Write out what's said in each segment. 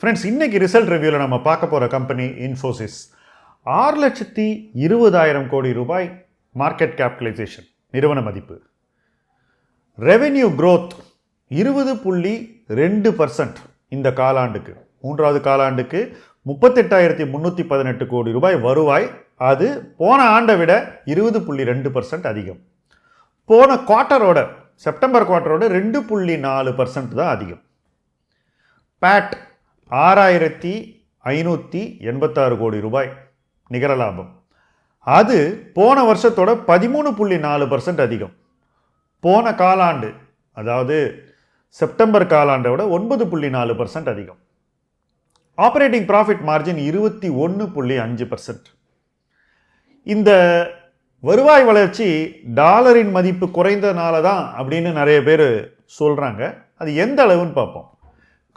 Friends இன்னைக்கு result ரிவ்யூவில் நம்ம பார்க்க போகிற கம்பெனி இன்ஃபோசிஸ் ஆறு லட்சத்தி இருபதாயிரம் கோடி ரூபாய் மார்க்கெட் கேபிட்டலைசேஷன் நிறுவன மதிப்பு. ரெவென்யூ க்ரோத் இருபது புள்ளி ரெண்டு பர்சன்ட் இந்த காலாண்டுக்கு. மூன்றாவது காலாண்டுக்கு முப்பத்தெட்டாயிரத்தி முந்நூற்றி பதினெட்டு கோடி ரூபாய் வருவாய். அது போன ஆண்டை விட இருபது புள்ளி ரெண்டு பர்சன்ட் அதிகம். போன குவார்ட்டரோட செப்டம்பர் குவார்ட்டரோட ரெண்டு புள்ளி நாலு பர்சன்ட் தான் அதிகம். பேட் ஆறாயிரத்தி ஐநூற்றி எண்பத்தாறு கோடி ரூபாய் நிகர லாபம். அது போன வருஷத்தோட பதிமூணு புள்ளி நாலு பர்சன்ட் அதிகம். போன காலாண்டு அதாவது செப்டம்பர் காலாண்டை விட ஒன்பது புள்ளி நாலு பர்சன்ட் அதிகம். ஆப்ரேட்டிங் ப்ராஃபிட் மார்ஜின் இருபத்தி ஒன்று புள்ளி அஞ்சு பர்சன்ட் இந்த வருவாய் வளர்ச்சி டாலரின் மதிப்பு குறைந்தனால தான் அப்படின்னு நிறைய பேர் சொல்கிறாங்க அது எந்த அளவுன்னு பார்ப்போம்.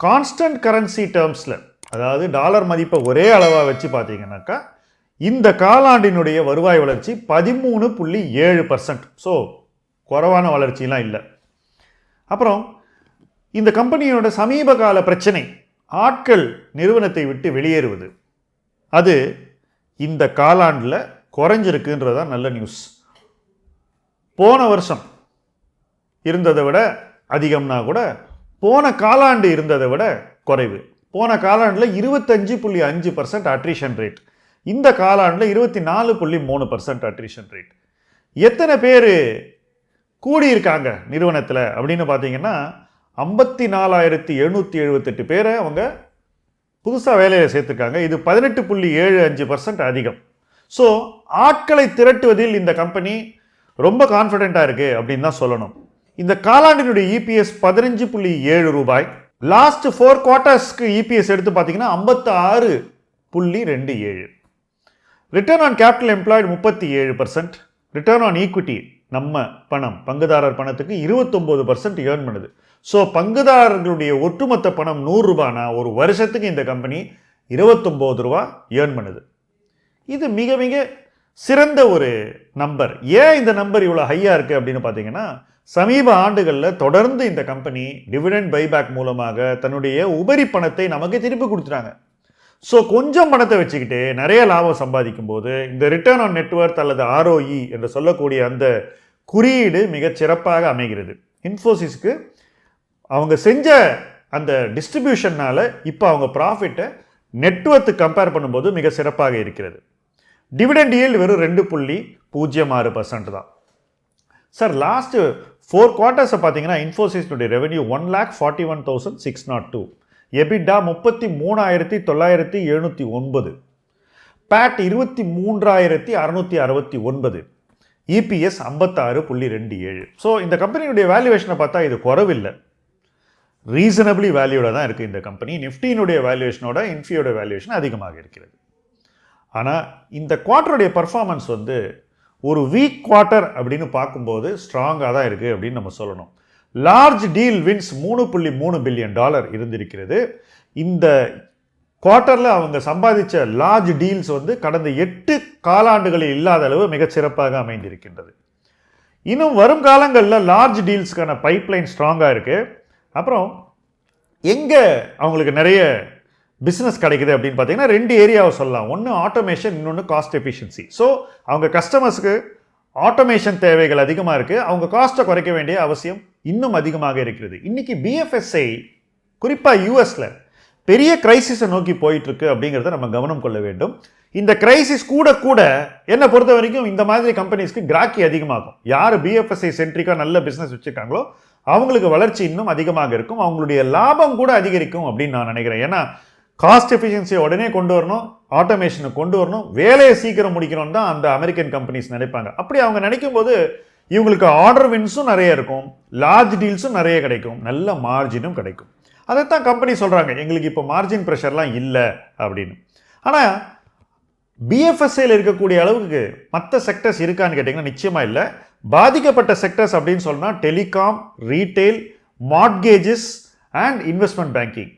கான்ஸ்டன்ட் கரன்சி டேர்ம்ஸில் அதாவது டாலர் மதிப்பை ஒரே அளவாக வச்சு பார்த்தீங்கன்னாக்கா இந்த காலாண்டினுடைய வருவாய் வளர்ச்சி பதிமூணு புள்ளி ஏழு பர்சன்ட் ஸோ குறைவான வளர்ச்சிலாம் இல்லை. அப்புறம் இந்த கம்பெனியோட சமீப கால பிரச்சனை ஆட்கள் நிறுவனத்தை விட்டு வெளியேறுவது. அது இந்த காலாண்டில் குறைஞ்சிருக்குன்றது தான் நல்ல நியூஸ் போன வருஷம் இருந்ததை விட அதிகம்னா கூட போன காலாண்டு இருந்ததை விட குறைவு. போன காலாண்டில் இருபத்தஞ்சு புள்ளி அஞ்சு பர்சன்ட் அட்ரிஷன் ரேட் இந்த காலாண்டில் இருபத்தி நாலு புள்ளி மூணு பர்சன்ட் அட்ரிஷன் ரேட் எத்தனை பேர் கூடியிருக்காங்க நிறுவனத்தில் அப்படின்னு பார்த்தீங்கன்னா ஐம்பத்தி நாலாயிரத்தி எழுநூற்றி எழுபத்தெட்டு பேரை அவங்க புதுசாக வேலையில் சேர்த்துருக்காங்க. இது பதினெட்டு புள்ளி ஏழு அஞ்சு பர்சன்ட் அதிகம். ஸோ ஆட்களை திரட்டுவதில் இந்த கம்பெனி ரொம்ப கான்ஃபிடென்ட்டாக இருக்குது அப்படின்னு தான் சொல்லணும். இந்த காலாண்டினுடைய இபிஎஸ் பதினஞ்சு புள்ளி ஏழு ரூபாய். லாஸ்ட் ஃபோர் குவார்ட்டர்ஸ்க்கு இபிஎஸ் எடுத்து பார்த்தீங்கன்னா ஐம்பத்தி ஆறு புள்ளி ரெண்டு ஏழு. ரிட்டர்ன் ஆன் கேபிட்டல் எம்ப்ளாய்டு முப்பத்தி ஏழு பர்சன்ட் ரிட்டர்ன் ஆன் ஈக்விட்டி நம்ம பணம் பங்குதாரர் பணத்துக்கு இருபத்தொம்போது பர்சன்ட் ஏர்ன் பண்ணுது. ஸோ பங்குதாரர்களுடைய ஒட்டுமொத்த பணம் நூறுரூபானா ஒரு வருஷத்துக்கு இந்த கம்பெனி இருபத்தொம்போது ரூபா ஏர்ன் பண்ணுது. இது மிக மிக சிறந்த ஒரு நம்பர் ஏன் இந்த நம்பர் இவ்வளோ ஹையாக இருக்குது அப்படின்னு பார்த்தீங்கன்னா சமீப ஆண்டுகளில் தொடர்ந்து இந்த கம்பெனி டிவிடெண்ட் பைபேக் மூலமாக தன்னுடைய உபரி பணத்தை நமக்கு திருப்பி கொடுத்துட்டாங்க. ஸோ கொஞ்சம் பணத்தை வச்சுக்கிட்டு நிறைய லாபம் சம்பாதிக்கும் போது இந்த ரிட்டர்ன் ஆன் நெட்ஒர்க் அல்லது ஆர்ஓஇ என்று சொல்லக்கூடிய அந்த குறியீடு மிகச் சிறப்பாக அமைகிறது. இன்ஃபோசிஸ்க்கு அவங்க செஞ்ச அந்த டிஸ்ட்ரிபியூஷனால் இப்போ அவங்க ப்ராஃபிட்டை நெட்ஒர்த்து கம்பேர் பண்ணும்போது மிக சிறப்பாக இருக்கிறது. டிவிடெண்ட் yield வெறும் ரெண்டு புள்ளி பூஜ்ஜியம் ஆறு பர்சன்ட் தான். சார் லாஸ்ட்டு ஃபோர் குவார்ட்டர்ஸை பார்த்தீங்கன்னா இன்ஃபோசிஸ்னுடைய revenue one lakh forty one thousand six nought two EBITDA முப்பத்தி மூணாயிரத்தி தொள்ளாயிரத்தி எழுநூற்றி ஒன்பது. பேட் இருபத்தி மூன்றாயிரத்தி அறநூற்றி அறுபத்தி ஒன்பது. இபிஎஸ் ஐம்பத்தாறு புள்ளி ரெண்டு ஏழு. ஸோ இந்த கம்பெனியுடைய வேல்யூவேஷனை பார்த்தா இது குறவில்லை. ரீசனபிளி வேல்யூட தான் இருக்குது இந்த கம்பெனி நிஃப்டியினுடைய வேல்யூவேஷனோட இன்ஃபியோட வேல்யூவேஷன் அதிகமாக இருக்கிறது. ஆனால் இந்த குவார்ட்டருடைய பர்ஃபார்மன்ஸ் வந்து ஒரு வீக் குவார்ட்டர் அப்படின்னு பார்க்கும்போது ஸ்ட்ராங்காக தான் இருக்குது அப்படின்னு நம்ம சொல்லணும். லார்ஜ் டீல் வின்ஸ் மூணு புள்ளி மூணு பில்லியன் டாலர் இருந்திருக்கிறது. இந்த குவார்ட்டரில் அவங்க சம்பாதிச்ச லார்ஜ் டீல்ஸ் வந்து கடந்த எட்டு காலாண்டுகளில் இல்லாத அளவு மிகச்சிறப்பாக அமைந்திருக்கின்றது. இன்னும் வரும் காலங்களில் லார்ஜ் டீல்ஸ்க்கான பைப்லைன் ஸ்ட்ராங்காக இருக்குது அப்புறம் எங்கே அவங்களுக்கு நிறைய பிஸ்னஸ் கிடைக்குது அப்படின்னு பார்த்தீங்கன்னா ரெண்டு ஏரியாவை சொல்லலாம். ஒன்று ஆட்டோமேஷன் இன்னொன்று காஸ்ட் எஃபிஷியன்சி ஸோ அவங்க கஸ்டமர்ஸ்க்கு ஆட்டோமேஷன் தேவைகள் அதிகமாக இருக்குது அவங்க காஸ்ட்டை குறைக்க வேண்டிய அவசியம் இன்னும் அதிகமாக இருக்கிறது. இன்றைக்கி பிஎஃப்எஸ்ஐ குறிப்பாக யூஎஸில் பெரிய கிரைசிஸை நோக்கி போயிட்டுருக்கு அப்படிங்கிறத நம்ம கவனம் கொள்ள வேண்டும். இந்த கிரைசிஸ் கூட கூட என்னை பொறுத்த வரைக்கும் இந்த மாதிரி கம்பெனிஸ்க்கு கிராக்கி அதிகமாகும். யார் பிஎஃப்எஸ்ஐ சென்ட்ரிக்காக நல்ல பிஸ்னஸ் வச்சுருக்காங்களோ அவங்களுக்கு வளர்ச்சி இன்னும் அதிகமாக இருக்கும். அவங்களுடைய லாபம் கூட அதிகரிக்கும் அப்படின்னு நான் நினைக்கிறேன். ஏன்னா காஸ்ட் எஃபிஷியன்சியை உடனே கொண்டு வரணும் ஆட்டோமேஷனை கொண்டு வரணும் வேலையை சீக்கிரம் முடிக்கணும்னு தான் அந்த அமெரிக்கன் கம்பெனிஸ் நினைப்பாங்க. அப்படி அவங்க நினைக்கும் போது இவங்களுக்கு ஆர்டர் வின்ஸும் நிறைய இருக்கும் லார்ஜ் டீல்ஸும் நிறைய கிடைக்கும் நல்ல மார்ஜினும் கிடைக்கும். அதைத்தான் கம்பெனி சொல்கிறாங்க எங்களுக்கு இப்போ மார்ஜின் ப்ரெஷர்லாம் இல்லை அப்படின்னு. ஆனால் பிஎஃப்எஸ்ஐயில் இருக்கக்கூடிய அளவுக்கு மற்ற செக்டர்ஸ் இருக்கான்னு கேட்டிங்கன்னா நிச்சயமாக இல்லை. பாதிக்கப்பட்ட செக்டர்ஸ் அப்படின்னு சொன்னால் telecom retail mortgages and investment banking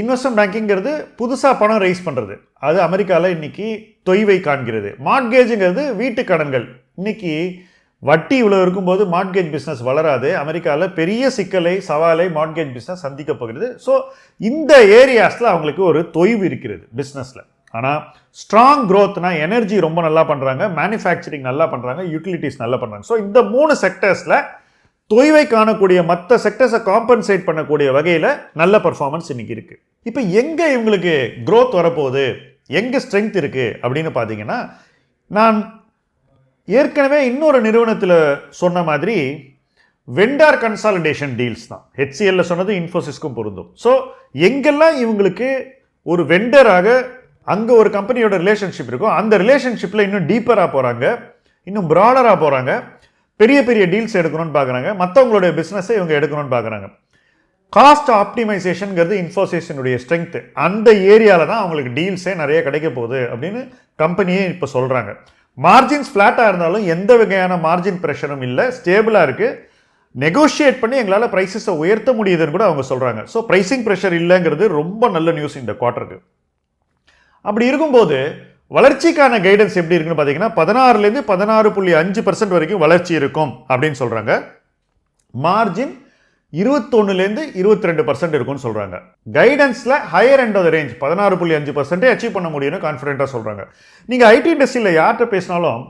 investment பேங்கிங்கிறது புதுசாக பணம் ரைஸ் பண்ணுறது அது அமெரிக்காவில் இன்றைக்கி தொய்வை காண்கிறது. மார்ட்கேஜுங்கிறது வீட்டு கடன்கள். இன்றைக்கி வட்டி இவ்வளோ இருக்கும்போது மார்ட்கேஜ் பிஸ்னஸ் வளராது. அமெரிக்காவில் பெரிய சிக்கலை சவாலை மார்ட்கேஜ் பிஸ்னஸ் சந்திக்க போகிறது. ஸோ இந்த ஏரியாஸில் அவங்களுக்கு ஒரு தொய்வு இருக்கிறது பிஸ்னஸில் ஆனால் ஸ்ட்ராங் க்ரோத்னா எனர்ஜி ரொம்ப நல்லா பண்ணுறாங்க மேனுஃபேக்சரிங் நல்லா பண்ணுறாங்க யூட்டிலிட்டிஸ் நல்லா பண்ணுறாங்க ஸோ இந்த மூணு செக்டர்ஸில் தொய்வை காணக்கூடிய மற்ற செக்டர்ஸை காம்பன்சேட் பண்ணக்கூடிய வகையில் நல்ல பர்ஃபார்மன்ஸ் இன்னைக்கு இருக்குது இப்போ எங்கே இவங்களுக்கு க்ரோத் வரப்போகுது? எங்கே ஸ்ட்ரென்த் இருக்குது அப்படின்னு பார்த்தீங்கன்னா நான் ஏற்கனவே இன்னொரு நிறுவனத்தில் சொன்ன மாதிரி வெண்டார் கன்சாலிடேஷன் டீல்ஸ் தான். ஹெச்சிஎல்ல சொன்னது இன்ஃபோசிஸ்க்கும் பொருந்தும். ஸோ எங்கெல்லாம் இவங்களுக்கு ஒரு வெண்டராக அங்கே ஒரு கம்பெனியோட ரிலேஷன்ஷிப் இருக்கும் அந்த ரிலேஷன்ஷிப்பில் இன்னும் டீப்பராக போகிறாங்க இன்னும் ப்ராடராக போகிறாங்க பெரிய பெரிய டீல்ஸ் எடுக்கணும்னு பார்க்குறாங்க. மற்றவங்களுடைய பிஸ்னஸை இவங்க எடுக்கணும்னு பார்க்குறாங்க. காஸ்ட் ஆப்டிமைசேஷனுங்கிறது இன்ஃபோசேஷனுடைய ஸ்ட்ரென்த்து அந்த ஏரியாவில் தான் அவங்களுக்கு டீல்ஸே நிறைய கிடைக்க போகுது அப்படின்னு கம்பெனியே இப்போ சொல்கிறாங்க மார்ஜின்ஸ் ஃப்ளாட்டாக இருந்தாலும் எந்த வகையான மார்ஜின் ப்ரெஷரும் இல்லை. ஸ்டேபிளாக இருக்குது நெகோஷியேட் பண்ணி எங்களால் ப்ரைஸஸை உயர்த்த முடியுதுன்னு கூட அவங்க சொல்கிறாங்க ஸோ ப்ரைசிங் ப்ரெஷர் இல்லைங்கிறது ரொம்ப நல்ல நியூஸ் இந்த குவார்ட்டருக்கு அப்படி இருக்கும்போது வளர்ச்சிக்கான கைடன்ஸ் எப்படி இருக்குன்னு பார்த்தீங்கன்னா பதினாறுலேருந்து பதினாறு புள்ளி அஞ்சு பர்சன்ட் வரைக்கும் வளர்ச்சி இருக்கும் அப்படின்னு சொல்கிறாங்க மார்ஜின் இருபத்தொன்னுலேருந்து இருபத்தி ரெண்டு பர்சன்ட் இருக்கும்னு சொல்கிறாங்க கைடன்ஸில் ஹையர் எண்ட் ஆஃப் ரேஞ்ச் பதினாறு புள்ளி அஞ்சு பர்சன்டே அச்சீவ் பண்ண முடியும்னு கான்ஃபிடென்ட்டாக சொல்கிறாங்க நீங்கள் ஐடி இண்டஸ்ட்ரியில் யார்கிட்ட பேசினாலும்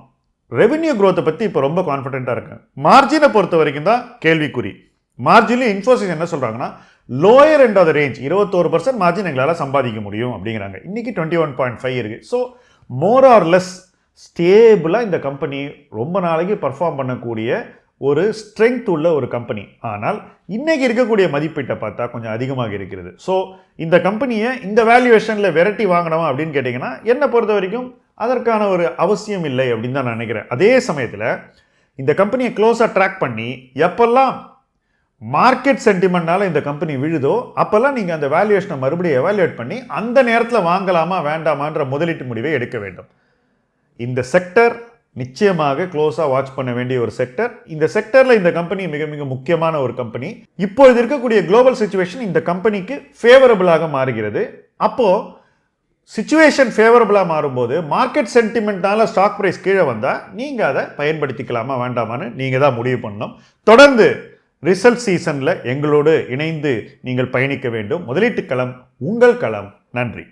ரெவென்யூ க்ரோத்தை பற்றி இப்போ ரொம்ப கான்ஃபிடென்ட்டாக இருக்கு மார்ஜினை பொறுத்த வரைக்கும் தான் கேள்விக்குறி. மார்ஜினில் இன்ஃபோசிஸ் என்ன சொல்கிறாங்கன்னா லோயர் எண்ட் ஆஃப் ரேஞ்ச் இருபத்தோரு பர்சன்ட் மார்ஜின் எங்களால் சம்பாதிக்க முடியும் அப்படிங்கிறாங்க. இன்னைக்கு டுவெண்ட்டி ஒன் பாயிண்ட் ஃபைவ் இருக்குது ஸோ மோர் ஸ்டேபிளாக இந்த கம்பெனி ரொம்ப நாளைக்கு பர்ஃபார்ம் பண்ணக்கூடிய ஒரு ஸ்ட்ரென்த் உள்ள ஒரு கம்பெனி ஆனால் இன்றைக்கி இருக்கக்கூடிய மதிப்பீட்டை பார்த்தா கொஞ்சம் அதிகமாக இருக்கிறது. ஸோ இந்த கம்பெனியை இந்த வேல்யூவேஷனில் வெரைட்டி வாங்கணுமா அப்படின்னு கேட்டிங்கன்னா என்னை பொறுத்த வரைக்கும் அதற்கான ஒரு அவசியம் இல்லை அப்படின்னு தான் நான் நினைக்கிறேன். அதே சமயத்தில் இந்த கம்பெனியை க்ளோஸாக ட்ராக் பண்ணி எப்பெல்லாம் மார்க்கெட் சென்டிமெண்ட்னால இந்த கம்பெனி விழுதோ அப்போல்லாம் நீங்கள் அந்த வேல்யூவேஷனை மறுபடியும் எவாலுவேட் பண்ணி அந்த நேரத்தில் வாங்கலாமா வேண்டாமான்ற முதலீட்டு முடிவை எடுக்க வேண்டும். இந்த செக்டர் நிச்சயமாக க்ளோஸாக வாட்ச் பண்ண வேண்டிய ஒரு செக்டர் இந்த செக்டரில் இந்த கம்பெனி மிக மிக முக்கியமான ஒரு கம்பெனி இப்பொழுது இருக்கக்கூடிய குளோபல் சுச்சுவேஷன் இந்த கம்பெனிக்கு ஃபேவரபிளாக மாறுகிறது. அப்போது சுச்சுவேஷன் ஃபேவரபுளாக மாறும்போது மார்க்கெட் சென்டிமெண்ட்னால ஸ்டாக் ப்ரைஸ் கீழே வந்தால் நீங்கள் அதை பயன்படுத்திக்கலாமா வேண்டாமான்னு நீங்கள் தான் முடிவு பண்ணணும். தொடர்ந்து ரிசல்ட் சீசனில் எங்களோடு இணைந்து நீங்கள் பயணிக்க வேண்டும். முதலீட்டு களம் உங்கள் களம். நன்றி.